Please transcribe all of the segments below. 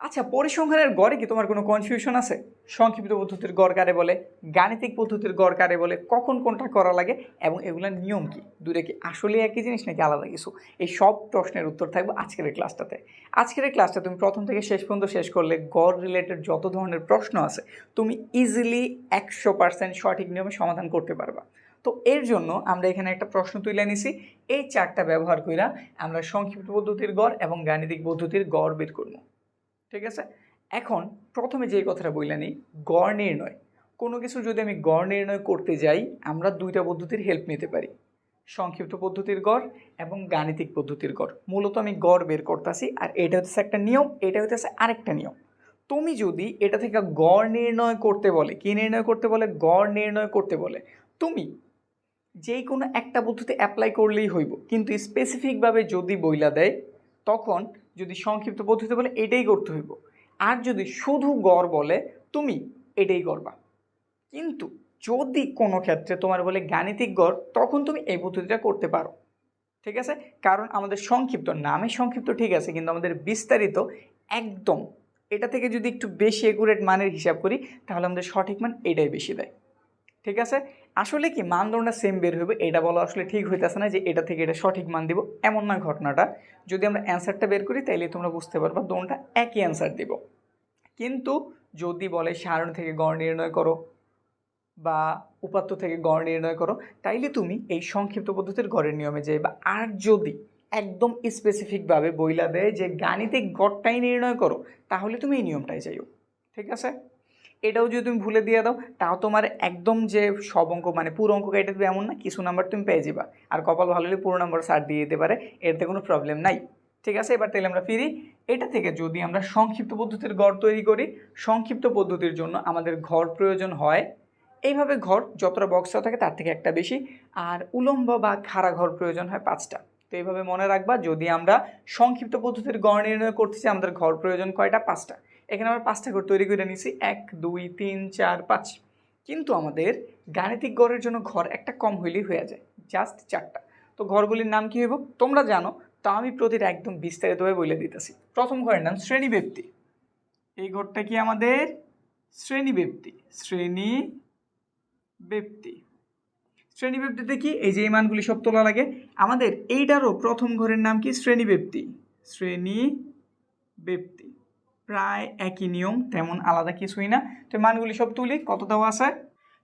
আচ্ছা পরিসংখ্যানের গড়ে কি তোমার কোনো কনফিউশন আছে? সংক্ষিপ্ত পদ্ধতির গড় কারে বলে, গাণিতিক পদ্ধতির গড় কারে বলে, কখন কোনটা করা লাগে এবং এগুলোর নিয়ম কি? দূরে কি আসলে একই জিনিস নাকি আলাদা কিছু? এই সব প্রশ্নের উত্তর থাকবে আজকের এই ক্লাসটাতে আজকের এই ক্লাসটা তুমি প্রথম থেকে শেষ পর্যন্ত শেষ করলে গড় রিলেটেড যত ধরনের প্রশ্ন আছে, তুমি ইজিলি একশো পার্সেন্ট সঠিক নিয়মে সমাধান করতে পারবা। তো এর জন্য আমরা এখানে একটা প্রশ্ন তুলে নিছি, এই চারটা ব্যবহার কইরা আমরা সংক্ষিপ্ত পদ্ধতির গড় এবং গাণিতিক পদ্ধতির গড় বের করব। ঠিক আছে? এখন প্রথমে যে কথাটা বললে নিই গড় নির্ণয়। কোনো কিছু যদি আমি গড় নির্ণয় করতে যাই, আমরা দুইটা পদ্ধতির হেল্প নিতে পারি। সংক্ষিপ্ত পদ্ধতির গড় এবং গাণিতিক পদ্ধতির গড়। মূলত আমি গড় বের করতেছি আর এটা হচ্ছে একটা নিয়ম, এটা হচ্ছে আরেকটা নিয়ম। তুমি যদি এটা থেকে গড় নির্ণয় করতে বলে, কি নির্ণয় করতে বলে? গড় নির্ণয় করতে বলে। তুমি যেই কোনো একটা পদ্ধতি অ্যাপ্লাই করলেই হইব। কিন্তু স্পেসিফিকভাবে যদি বইলা দেয়, তখন যদি সংক্ষিপ্ত পদ্ধতি বলে এটাই করতে হইব। আর যদি শুধু গড় বলে, তুমি এটাই করবা। কিন্তু যদি কোনো ক্ষেত্রে তোমার বলে গাণিতিক গড়, তখন তুমি এই পদ্ধতিটা করতে পারো। ঠিক আছে? কারণ আমাদের সংক্ষিপ্ত নামে সংক্ষিপ্ত ঠিক আছে, কিন্তু আমাদের বিস্তারিত একদম। এটা থেকে যদি একটু বেশি একুরেট মানের হিসাব করি, তাহলে আমাদের সঠিক মান এটাই বেশি দেয়। ঠিক আছে? আসলে কি মানদণ্ডটা সেম বের হবে এটা বলা আসলে ঠিক হইতেছে না যে এটা থেকে এটা সঠিক মান দিব, এমন না ঘটনাটা। যদি আমরা অ্যান্সারটা বের করি, তাইলে তোমরা বুঝতে পারবা দোনটা একই অ্যান্সার দিব। কিন্তু যদি বলে সারণ থেকে গড় নির্ণয় করো বা উপাত্ত থেকে গড় নির্ণয় করো, তাইলে তুমি এই সংক্ষিপ্ত পদ্ধতির গড়ের নিয়মে যাইবা। আর যদি একদম স্পেসিফিকভাবে বইলা দেয় যে গাণিতিক গড়টাই নির্ণয় করো, তাহলে তুমি এই নিয়মটাই যাইও। ঠিক আছে? এটাও যদি তুমি ভুলে দিয়ে দাও, তাও তোমার একদম যে সব অঙ্ক মানে পুরো অঙ্ক কেটে দেবে এমন না, কিছু নাম্বার তুমি পেয়ে যাবা। আর কপাল ভালো হলে পুরো নাম্বার সার দিয়ে দিতে পারে এতে কোনো প্রবলেম নাই। ঠিক আছে? এবার তাহলে আমরা ফিরি। এটা থেকে যদি আমরা সংক্ষিপ্ত পদ্ধতির ঘর তৈরি করি, সংক্ষিপ্ত পদ্ধতির জন্য আমাদের ঘর প্রয়োজন হয়। এইভাবে ঘর যতটা বক্স থাকে, তার থেকে একটা বেশি। আর উলম্ব বা খাড়া ঘর প্রয়োজন হয় পাঁচটা। তো এইভাবে মনে রাখবা, যদি আমরা সংক্ষিপ্ত পদ্ধতির গড় নির্ণয় করতে চাই, আমাদের ঘর প্রয়োজন কয়টা? পাঁচটা। এখানে আমরা পাঁচটা ঘর তৈরি করে নিছি এক, দুই, তিন, চার, পাঁচ। কিন্তু আমাদের গাণিতিক গড়ের জন্য ঘর একটা কম হইলেই হয়ে যায় জাস্ট চারটা। তো ঘরগুলির নাম কী হইব? তোমরা জানো, তা আমি প্রতিটা একদম বিস্তারিতভাবে বলে দিতেছি। প্রথম ঘরের নাম শ্রেণি ব্যক্তি এই ঘরটা কি আমাদের? শ্রেণি ব্যক্তি শ্রেণি ব্যক্তি শ্রেণি ব্যক্তিতে কি? এই যে এই মানগুলি সব তোলা লাগে। আমাদের এইটারও প্রথম ঘরের নাম কি? শ্রেণি ব্যক্তি শ্রেণি ব্যক্তি প্রায় একই নিয়ম, তেমন আলাদা কিছুই না। তো মানগুলি সব তুলি, কত দেওয়া আছে?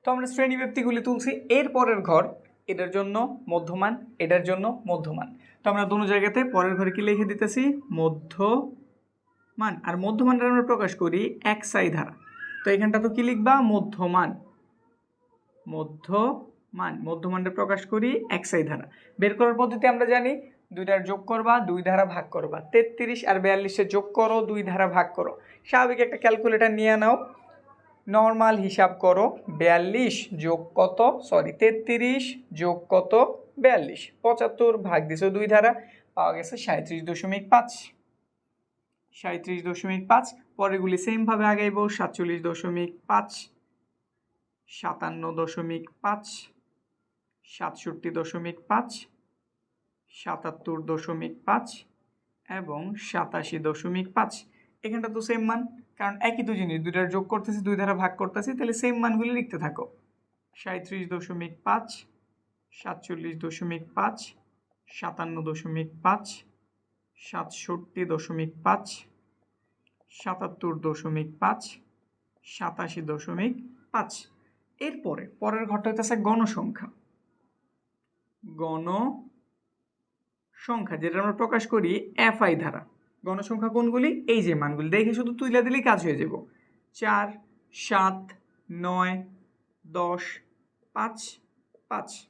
তো আমরা শ্রেণি ব্যক্তিগুলি তুলছি, এর পরের ঘর, এটার জন্য মধ্যমান, এটার জন্য মধ্যমান। তো আমরা দুটো জায়গাতে পরের ঘরে কি লিখে দিতেছি? মধ্যমান। আর মধ্যমানটা আমরা প্রকাশ করি এক সাই ধারা। তো এখানটা তো কি লিখবা? মধ্যমান। মধ্যমান। মধ্যমানটা প্রকাশ করি এক সাই ধারা। বের করার পদ্ধতি আমরা জানি দুইটার যোগ করবা, দুই ধারা ভাগ করবা। তেত্রিশ আর বিয়াল্লিশে যোগ করো, দুই ধারা ভাগ করো। স্বাভাবিক একটা ক্যালকুলেটার নিয়ে নাও। নর্মাল হিসাব করো, বিয়াল্লিশ যোগ কত? সরি, তেত্রিশ যোগ কত? বিয়াল্লিশ। পঁচাত্তর ভাগ দিছো দুই ধারা, পাওয়া গেছে সাঁত্রিশ দশমিক পাঁচ। সাঁত্রিশ দশমিক পাঁচ, পরেরগুলি সেমভাবে আগাইব, সাতচল্লিশ দশমিক পাঁচ, সাতান্ন দশমিক পাঁচ, সাতষট্টি দশমিক পাঁচ সাতাত্তর দশমিক পাঁচ এবং সাতাশি দশমিক পাঁচ। এখানটা তো সেম মান, কারণ একই তো জিনিস, দুইটার যোগ করতেছি, দুই ধারা ভাগ করতেছি, তাহলে সেম মানগুলি লিখতে থাকো। সাঁত্রিশ দশমিক পাঁচ, সাতচল্লিশ দশমিক পাঁচ, সাতান্ন দশমিক পাঁচ, সাতষট্টি দশমিক পাঁচ, সাতাত্তর দশমিক পাঁচ, সাতাশি দশমিক পাঁচ। এরপরে, পরের ঘরটা হইতেছে গণসংখ্যা। গণ সংখ্যা, যেটা আমরা প্রকাশ করি এফআই ধারা। গণসংখ্যা কোনগুলি? এই যে মানগুলি। দেখে শুধু তুইলা দিলেই কাজ হয়ে যাব। চার, সাত, নয়, দশ, পাঁচ পাঁচ।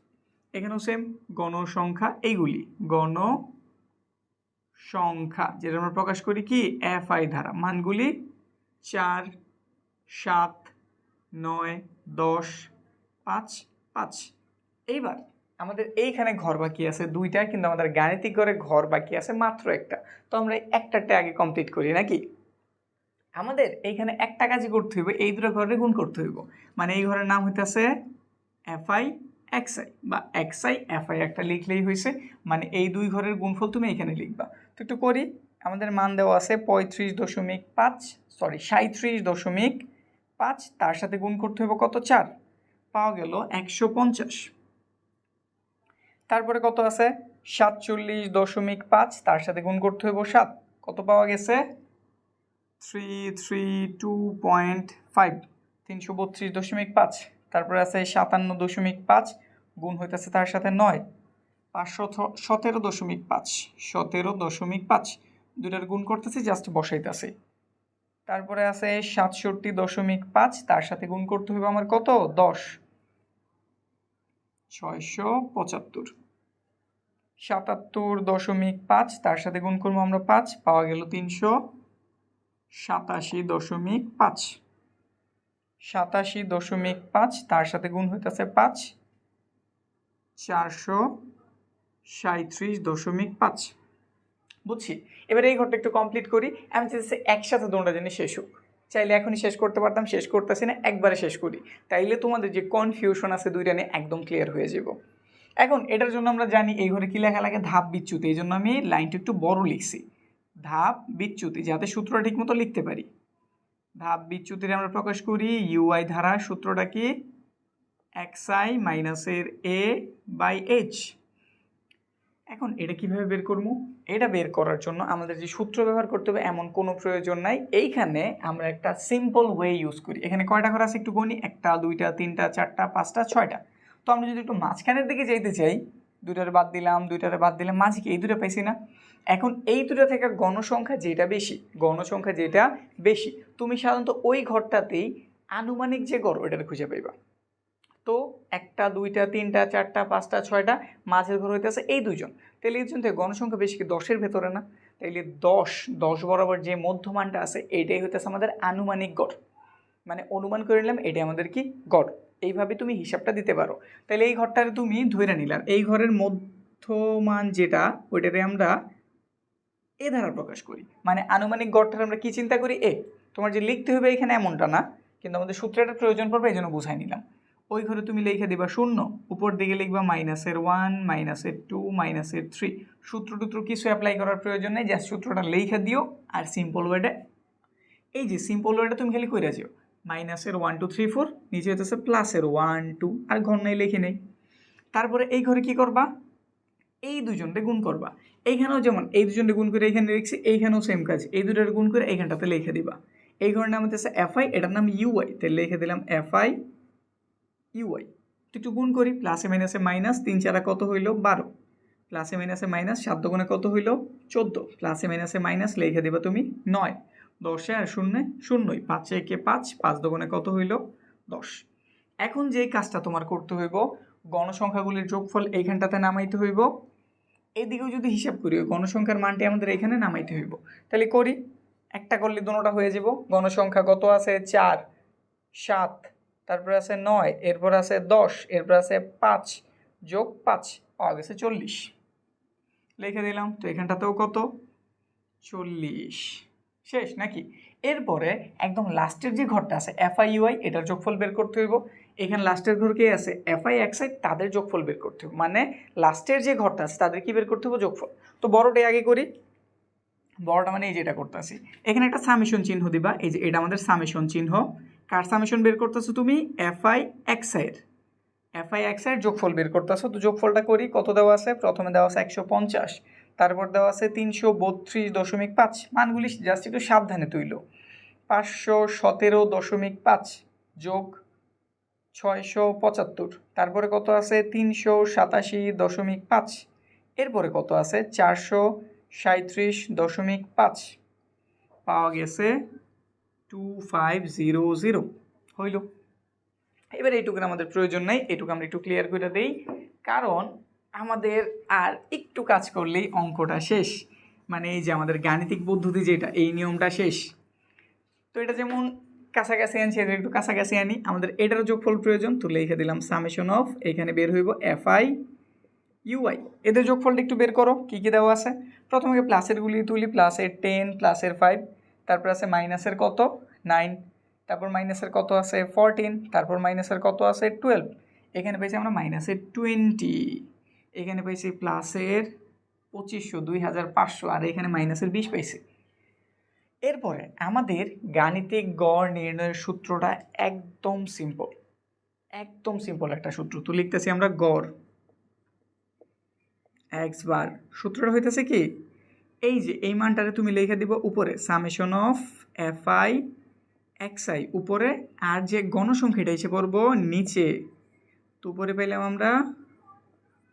এখানেও সেম গণসংখ্যা এইগুলি। গণ সংখ্যা যেটা আমরা প্রকাশ করি কি? এফআই ধারা। মানগুলি চার, সাত, নয়, দশ, পাঁচ পাঁচ। এইবার আমাদের এইখানে ঘর বাকি আছে, দুইটা কিন্তু আমাদের গাণিতিক ঘরে ঘর বাকি আছে মাত্র একটা। তো আমরা এই একটাতে আগে কমপ্লিট করি, নাকি? আমাদের এইখানে একটা কাজই করতে হইব, এই দুটো ঘরে গুণ করতে হইব। মানে এই ঘরের নাম হইতেছে এফআই এক্সআই বা এক্সআই এফআই একটা লিখলেই হয়েছে মানে এই দুই ঘরের গুণফল তুমি এখানে লিখবা। তো একটু করি, আমাদের মান দেওয়া আছে পঁয়ত্রিশ দশমিক পাঁচ সরি সাঁত্রিশ দশমিক পাঁচ, তার সাথে গুণ করতে হবে কত? চার। পাওয়া গেল একশো পঞ্চাশ। তারপরে কত আছে? সাতচল্লিশ দশমিক পাঁচ, তার সাথে গুণ করতে হইব সাত। কত পাওয়া গেছে? Three three, two point five, তিনশো বত্রিশ দশমিক পাঁচ, তারপরে আছে সাতান্ন দশমিক পাঁচ, গুণ হইতেছে তার সাথে নয়। পাঁচশো সতেরো দশমিক পাঁচ, সতেরো দশমিক পাঁচ দুটার গুণ করতেছি জাস্ট বসাইতেছি। তারপরে আছে সাতষট্টি দশমিক পাঁচ, তার সাথে গুণ করতে হবে আমার কত? দশ। ছয়শো পঁচাত্তর। সাতাত্তর দশমিক পাঁচ, তার সাথে গুণ করব আমরা পাঁচ, পাওয়া গেল তিনশো সাতাশি দশমিক পাঁচ। সাতাশি দশমিক পাঁচ, তার সাথে গুণ হইতেছে পাঁচ। চারশো সাঁত্রিশ দশমিক পাঁচ। বুঝছি? এবার এই ঘরটা একটু কমপ্লিট করি। আমি চাইছি একসাথে দোনটা জানি শেষ হোক। চাইলে এখনই শেষ করতে পারতাম, শেষ করতেছি না, একবারে শেষ করি। তাইলে তোমাদের যে কনফিউশন আছে দুইটা নিয়ে একদম ক্লিয়ার হয়ে যাব। এখন এটার জন্য আমরা জানি এই ঘরে কী লেখা লাগে? ধাপ বিচ্যুতি। এই জন্য আমি লাইনটা একটু বড় লিখছি। ধাপ বিচ্যুতি, যাতে সূত্রটা ঠিকমতো লিখতে পারি। ধাপ বিচ্যুতির আমরা প্রকাশ করি ইউআই ধারা, সূত্রটা কি? এক্স আই মাইনাসের এ বাই এইচ এখন এটা কীভাবে বের করব? এটা বের করার জন্য আমাদের যে সূত্র ব্যবহার করতে হবে, এমন কোনো প্রয়োজন নাই। এইখানে আমরা একটা সিম্পল ওয়ে ইউজ করি। এখানে কয়টা ঘর আছে একটু গণি একটা, দুইটা, তিনটা, চারটা, পাঁচটা, ছয়টা। তো আমরা যদি একটু মাঝখানের দিকে যাইতে চাই, দুইটারে বাদ দিলাম, দুইটারে বাদ দিলাম, মাঝে কি এই দুটো পাইছি না? এখন এই দুটো থেকে গণসংখ্যা যেটা বেশি, গণসংখ্যা যেটা বেশি, তুমি সাধারণত ওই ঘরটাতেই আনুমানিক যে গড়, ওইটার খুঁজে পাইবা। তো একটা, দুইটা, তিনটা, চারটা, পাঁচটা, ছয়টা মাঝের ঘর হইতেছে এই দুজন তাহলে এই থেকে গণসংখ্যা বেশি কি দশের ভেতরে না? তাইলে দশ দশ বরাবর যে মধ্যমানটা আছে এইটাই হইতেছে আমাদের আনুমানিক গড়। মানে অনুমান করে নিলাম, এটাই আমাদের কি গড়। এইভাবে তুমি হিসাবটা দিতে পারো। তাহলে এই ঘরটারে তুমি ধরে নিলাম এই ঘরের মধ্যমান যেটা, ওইটারে আমরা এ দ্বারা প্রকাশ করি। মানে আনুমানিক গড়টার আমরা কি চিন্তা করি? এ, তোমার যে লিখতে হবে এখানে এমনটা না, কিন্তু আমাদের সূত্রটার প্রয়োজন পড়বে, এই জন্য বুঝাই নিলাম। ওই ঘরে তুমি লিখে দিবা শূন্য। উপর দিকে লিখবা মাইনাসের ওয়ান মাইনাসের টু মাইনাসের থ্রি সূত্র টুত্র কিছু অ্যাপ্লাই করার প্রয়োজন নেই জাস্ট সূত্রটা লিখে দিও আর সিম্পল ওয়েডে এই যে সিম্পল ওয়েডে তুমি খালি কইরা যাও মাইনাসের ওয়ান টু থ্রি ফোর নিচে হতেছে প্লাসের ওয়ান টু আর ঘর নেই, লিখে নেই। তারপরে এই ঘরে কি করবা? এই দুজনটা গুণ করবা। এইখানেও যেমন এই দুজনটা গুণ করে এইখানে লিখছি, এইখানেও সেম কাজ। এই দুটোর গুণ করে এইখানটাতে লিখে দিবা। এই ঘরের নাম হচ্ছে এফআই এটার নাম ইউআই তাহলে লিখে দিলাম এফআই ইউআই। একটু গুণ করি প্লাসে মাইনাসে মাইনাস তিন চারা কত হইল? বারো। প্লাসে মাইনাসে মাইনাস সাত দোকানে কত হইল? চোদ্দ। প্লাসে মাইনাসে মাইনাস লিখে দেবে তুমি নয়। দশে আর শূন্যে শূন্যই। পাঁচে একে পাঁচ পাঁচ দোকানে কত হইল? দশ। এখন যে কাজটা তোমার করতে হইব, গণসংখ্যাগুলির যোগফল এইখানটাতে নামাইতে হইব। এদিকেও যদি হিসাব করি, ওই গণসংখ্যার মানটি আমাদের এখানে নামাইতে হইব। তাহলে করি, একটা করলে দুটোটা হয়ে যাব। গণসংখ্যা কত আছে? চার, সাত তারপরে আছে নয়, এরপর আছে দশ, এরপর আছে পাঁচ, যোগ পাঁচ, পাওয়া গেছে চল্লিশ। লিখে দিলাম, তো এখানটাতেও কত? চল্লিশ। শেষ নাকি? এরপরে একদম লাস্টের যে ঘরটা আছে এফআই ইউআই এটার যোগফল বের করতে হইব। এখানে লাস্টের ঘর কে আছে? এফআই এক্সআই তাদের যোগফল বের করতে হবে মানে লাস্টের যে ঘরটা আছে, তাদের কি বের করতে হবে যোগফল। তো বড়টাই আগে করি। বড়টা মানে এই যে এটা করতেছি। এখানে একটা সামেশন চিহ্ন দিবা। এই যে এটা আমাদের সামেশন চিহ্ন। কার সামেশন বের করতেছো তুমি? এফআই এক্সআইয়ের এফআই এক্সআইয়ের যোগফল বের করতেছো, তো যোগফলটা করি, কত দেওয়া আছে? প্রথমে দেওয়া আছে একশো পঞ্চাশ, তারপর দেওয়া আছে তিনশো বত্রিশ দশমিক পাঁচ, মানগুলি জাস্ট একটু সাবধানে তুইল। পাঁচশো সতেরো দশমিক পাঁচ যোগ ছয়শো পঁচাত্তর, তারপরে কত আছে? তিনশো সাতাশি দশমিক পাঁচ, এরপরে কত আছে? চারশো সাঁত্রিশ দশমিক পাঁচ। পাওয়া গেছে টু ফাইভ জিরো জিরো হইল। এবার এইটুকুন আমাদের প্রয়োজন নেই, এটুকু আমরা একটু ক্লিয়ার করে দেই। কারণ আমাদের আর একটু কাজ করলেই অঙ্কটা শেষ। মানে এই যে আমাদের গাণিতিক পদ্ধতি যেটা, এই নিয়মটা শেষ। তো এটা যেমন কাছাকাছি আনছি, এদের একটু কাছাকাছি আনি। আমাদের এটারও যোগফল প্রয়োজন, তো লিখে দিলাম সামেশন অফ এখানে বের হইব এফআই ইউআই এদের যোগফলটা একটু বের করো, কী কী দেওয়া আছে? প্রথমে প্লাসেরগুলি তুলি প্লাসের টেন প্লাসের ফাইভ তারপর আছে মাইনাসের কত? নাইন। তারপর মাইনাসের কত আছে? ফরটিন। তারপর মাইনাসের কত আছে? টুয়েলভ। এখানে পেয়েছি আমরা মাইনাসের টোয়েন্টি। এখানে পেয়েছি প্লাসের পঁচিশশো, দুই হাজার পাঁচশো। আর এখানে মাইনাসের বিশ পাইছে এরপরে আমাদের গাণিতিক গড় নির্ণয়ের সূত্রটা একদম সিম্পল একদম সিম্পল একটা সূত্র। তো লিখতেছি আমরা গড়। এক্স বার সূত্রটা হইতেছে কি? এই যে, এই মানটারে তুমি লিখে দিব উপরে summation of F I X I উপরে, আর যে গণসংখ্যাটা এসে পড়ব নিচে। তো উপরে পেলাম আমরা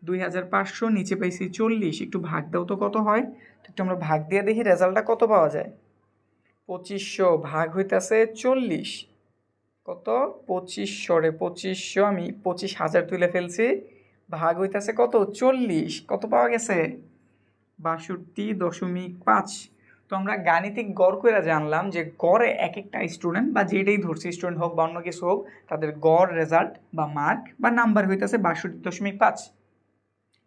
দুই হাজার পাঁচশো, নিচে পাইছি চল্লিশ, একটু ভাগ দাও তো কত হয়। তো একটু আমরা ভাগ দিয়ে দেখি রেজাল্টটা কত পাওয়া যায়। পঁচিশশো ভাগ হইতেছে চল্লিশ। কত? পঁচিশশো রে পঁচিশশো, আমি পঁচিশ হাজার তুলে ফেলছি। ভাগ হইতেছে কত? চল্লিশ। কত পাওয়া গেছে? বাষট্টি দশমিক পাঁচ। তো আমরা গাণিতিক গড় করে জানলাম যে গড়ে এক একটা স্টুডেন্ট বা যেটাই ধরছি স্টুডেন্ট হোক বা অন্য কিছু হোক, তাদের গড় রেজাল্ট বা মার্ক বা নাম্বার হইতেছে বাষট্টি দশমিক পাঁচ।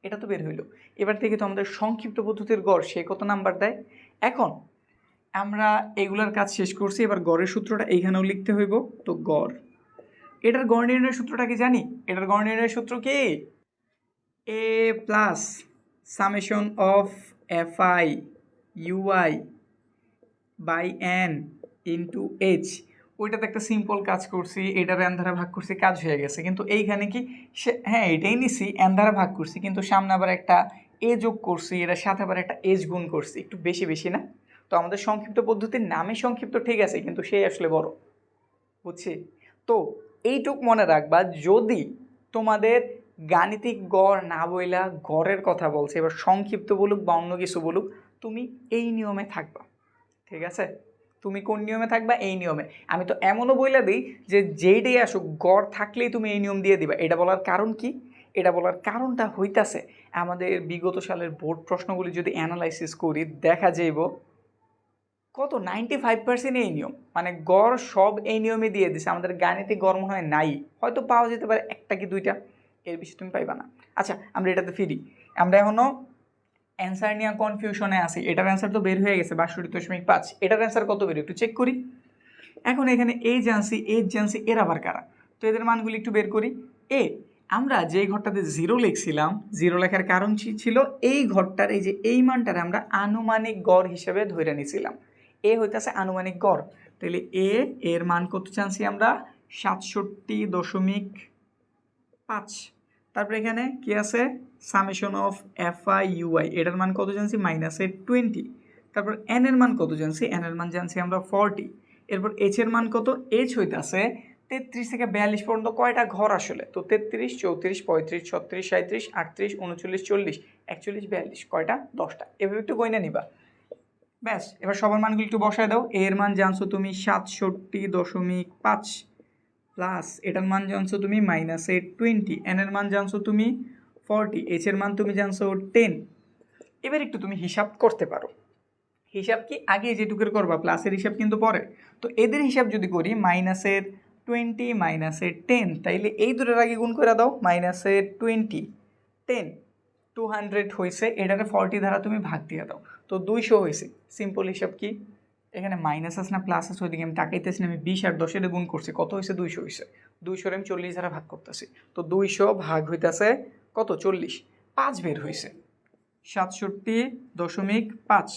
এটা তো বের হইল। এবার থেকে তো আমাদের সংক্ষিপ্ত পদ্ধতির গড়, সে কত নাম্বার দেয়? এখন আমরা এগুলার কাজ শেষ করছি, এবার গড়ের সূত্রটা এইখানেও লিখতে হইব। তো গড়, এটার গড় নির্ণয়ের সূত্রটা কি জানি? এটার গড় নির্ণয়ের সূত্র কি? A plus summation of F I UI by N into H ওইটাতে একটা সিম্পল কাজ করছি, এটার এন দ্বারা ভাগ করছি, কাজ হয়ে গেছে। কিন্তু এইখানে কি সে হ্যাঁ এটাই নিছি এন দ্বারা ভাগ করছি, কিন্তু সামনে আবার একটা এ যোগ করছি, এটার সাথে আবার একটা এজ গুণ করছি, একটু বেশি বেশি না? তো আমাদের সংক্ষিপ্ত পদ্ধতির নামে সংক্ষিপ্ত ঠিক আছে, কিন্তু সেই আসলে বড়, বুঝছি? তো এইটুক মনে রাখবা, যদি তোমাদের গাণিতিক গড় না বইলা গড়ের কথা বলছে, এবার সংক্ষিপ্ত বলুক বা অন্য কিছু বলুক, তুমি এই নিয়মে থাকবা, ঠিক আছে? তুমি কোন নিয়মে থাকবা? এই নিয়মে। আমি তো এমনও বইলা দিই যে যেইটাই আসুক, গড় থাকলেই তুমি এই নিয়ম দিয়ে দিবা। এটা বলার কারণ কি? এটা বলার কারণটা হইতাছে, আমাদের বিগত সালের বোর্ড প্রশ্নগুলি যদি অ্যানালাইসিস করি, দেখা যাইব কত? নাইনটি ফাইভ পার্সেন্ট এই নিয়ম। মানে গড় সব এই নিয়মে দিয়ে দিছে। আমাদের গাণিতিক গড় মনে হয় নাই। হয়তো পাওয়া যেতে পারে একটা কি দুইটা। এর বেশি তুমি পাইবা না। আচ্ছা আমরা এটাতে ফিরি। আমরা এখনও অ্যান্সার নিয়ে কনফিউশনে আছি। এটার অ্যান্সার তো বের হয়ে গেছে, বাষট্টি দশমিক পাঁচ। এটার অ্যান্সার কত বের? একটু চেক করি। এখন এখানে এই জানসি এই জানসি এর আবার কারা? তো এদের মানগুলি একটু বের করি। এ আমরা যে ঘরটাতে জিরো লিখছিলাম জিরো লেখার কারণ ছিল এই ঘরটার, এই যে এই মানটারে আমরা আনুমানিক গড় হিসেবে ধরে নিছিলাম। এ হইতেছে আনুমানিক গড়। তাহলে এ এর মান কত চান্সি আমরা? সাতষট্টি দশমিক পাঁচ। তারপরে এখানে কি আছে? Summation of F I UI এটার মান কত জানছি? মাইনাসের টোয়েন্টি তারপর এন এর মান কত জানছি? এন এর মান জানছি আমরা ফর্টি এরপর এইচ এর মান কত? এইচ হইতাছে তেত্রিশ থেকে বিয়াল্লিশ পর্যন্ত কয়টা ঘর আসলে? তো তেত্রিশ, চৌত্রিশ, পঁয়ত্রিশ, ছত্রিশ সাঁত্রিশ আটত্রিশ, উনচল্লিশ, চল্লিশ, একচল্লিশ, বিয়াল্লিশ, কয়টা? দশটা। এভাবে একটু গয়না নিবা। ব্যাস, এবার সবার মানগুলো একটু বসায় দাও। এর মান জানছো তুমি সাতষট্টি দশমিক পাঁচ। প্লাস এটার মান জানছো তুমি মাইনাসে টোয়েন্টি এন এর মান জানছো তুমি ফর্টি এইচ এর মান তুমি জানছো টেন এবার একটু তুমি হিসাব করতে পারো। হিসাব কি আগে যেটুকুর করবা প্লাসের হিসাব কিন্তু পরে তো এদের হিসাব যদি করি মাইনাসের টোয়েন্টি মাইনাসের টেন তাইলে এই দুটোর আগে গুণ করে দাও মাইনাসের টোয়েন্টি টেন টু হান্ড্রেড হয়েছে এটারে ফর্টি দ্বারা তুমি ভাগ দিয়ে দাও। তো দুইশো হয়েছে সিম্পল হিসাব কি? এখানে মাইনাস আছে না প্লাস আছে, ওইদিকে আমি তাকাইতেছি না, আমি বিশ আর দশের গুণ করছি, কত হয়েছে দুইশো হয়েছে দুইশোর আমি চল্লিশ দ্বারা ভাগ করতেছি। তো দুইশো ভাগ হইতেছে কত? চল্লিশ। পাঁচ বের হয়েছে সাতষট্টি দশমিক পাঁচ।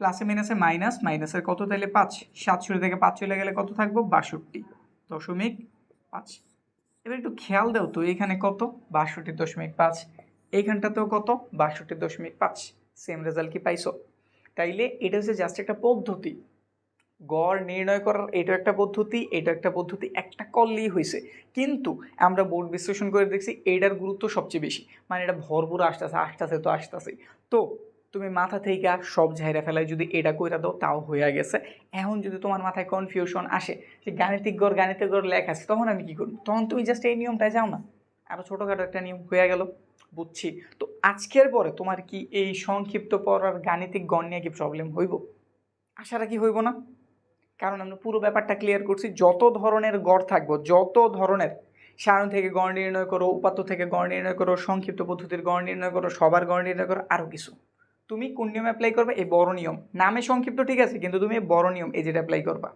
প্লাসে মাইনাসে মাইনাস মাইনাসের কত তাইলে পাঁচ? সাতষট্টি থেকে পাঁচ চলে গেলে কত থাকব? বাষট্টি দশমিক পাঁচ। এবার একটু খেয়াল দাও তো, এখানে কত? বাষট্টি দশমিক পাঁচ। এইখানটাতেও কত? বাষট্টি দশমিক পাঁচ। সেম রেজাল্ট কি পাইছো? তাইলে এটা হচ্ছে জাস্ট একটা পদ্ধতি। গড় নির্ণয় করার এটা একটা পদ্ধতি, এটা একটা পদ্ধতি, একটা করলেই হয়েছে কিন্তু আমরা বোর্ড বিশ্লেষণ করে দেখছি এটার গুরুত্ব সবচেয়ে বেশি। মানে এটা ভরপুর আসতেছে আসতেছে তো আসতেছে। তো তুমি মাথা থেকে সব ঝাইরা ফেলায় যদি এটা কইরা দাও, তাও হয়ে গেছে। এখন যদি তোমার মাথায় কনফিউশন আসে যে গাণিতিক গড় গাণিতিক গড় লেখা আছে, তখন আমি কী করব? তখন তুমি জাস্ট এই নিয়মটায় যাও না। আরও ছোটোখাটো একটা নিয়ম হয়ে গেল। বুঝছি। তো আজকের পরে তোমার কি এই সংক্ষিপ্ত পড়ার গাণিতিক গণ নিয়ে কি প্রবলেম হইব? আশা রাখি হইব না। কারণ আমরা পুরো ব্যাপারটা ক্লিয়ার করছি, যত ধরনের গড় থাকব, যত ধরনের সারণ থেকে গড় নির্ণয় করো, উপাত্ত থেকে গড় নির্ণয় করো, সংক্ষিপ্ত পদ্ধতির গড় নির্ণয় করো, সবার গড় নির্ণয় করো আরও কিছু। তুমি কোন নিয়ম অ্যাপ্লাই করবে? এই বড় নিয়ম। নামে সংক্ষিপ্ত ঠিক আছে, কিন্তু তুমি এই বড় নিয়ম, এই যেটা অ্যাপ্লাই করবা।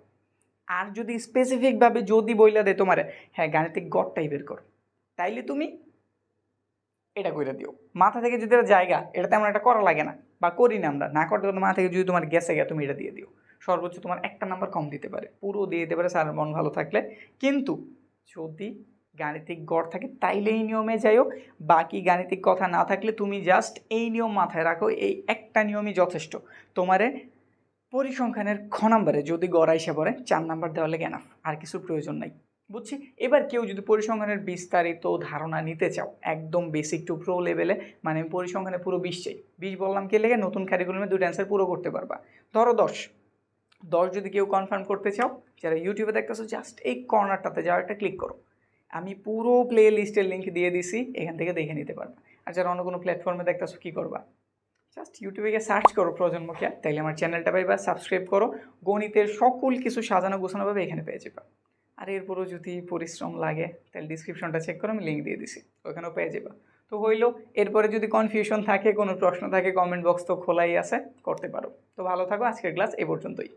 আর যদি স্পেসিফিকভাবে যদি বইলা দেয় তোমার হ্যাঁ গাণিতিক গড়টাই বের করো। তাইলে তুমি এটা করে দিও। মাথা থেকে যদি জায়গা, এটা তেমন একটা করা লাগে না। বা করি না আমরা, না করতে মাথা থেকে যদি তোমার গেছে গিয়ে তুমি এটা দিয়ে দিও। সর্বোচ্চ তোমার একটা নাম্বার কম দিতে পারে, পুরো দিয়ে দিতে পারে, স্যার মন ভালো থাকলে। কিন্তু যদি গাণিতিক গড় থাকে, তাইলে এই নিয়মে যাইও। বাকি গাণিতিক কথা না থাকলে তুমি জাস্ট এই নিয়ম মাথায় রাখো, এই একটা নিয়মই যথেষ্ট। তোমারে পরিসংখ্যানের খ নাম্বারে যদি গড় আইসে পড়ে, চার নাম্বার দেওয়া লেগে আর কিছুর প্রয়োজন নাই। বুঝছি? এবার কেউ যদি পরিসংখ্যানের বিস্তারিত ধারণা নিতে চাও, একদম বেসিক টু প্রো লেভেলে মানে আমি পরিসংখ্যানে পুরো বিশ চাই বিশ বললাম কে লেগে নতুন ক্যারিকুলামে দুটো অ্যান্সার পুরো করতে পারবা। ধরো দশ। দশ যদি কেউ কনফার্ম করতে চাও, যারা ইউটিউবে দেখতেছো জাস্ট এই কর্নারটাতে যাও, একটা ক্লিক করো। আমি পুরো প্লে লিস্টের লিঙ্ক দিয়ে দিছি, এখান থেকে দেখে নিতে পারবা। আর যারা অন্য কোনো প্ল্যাটফর্মে দেখতেছো, কী করবা? জাস্ট ইউটিউবে গিয়ে সার্চ করো প্রজন্ম কেয়ার তাইলে আমার চ্যানেলটা পাইবা সাবস্ক্রাইব করো, গণিতের সকল কিছু সাজানো গোছানোভাবে এখানে পেয়ে যাবা। আর এরপরও যদি পরিশ্রম লাগে, তাহলে ডিসক্রিপশনটা চেক করে আমি লিঙ্ক দিয়ে দিছি, ওখানেও পেয়ে যাবা। তো হইল, এরপরে যদি কনফিউশন থাকে, কোনো প্রশ্ন থাকে কমেন্ট বক্স তো খোলাই আছে, করতে পারো। তো ভালো থাকো, আজকের ক্লাস এ পর্যন্তই।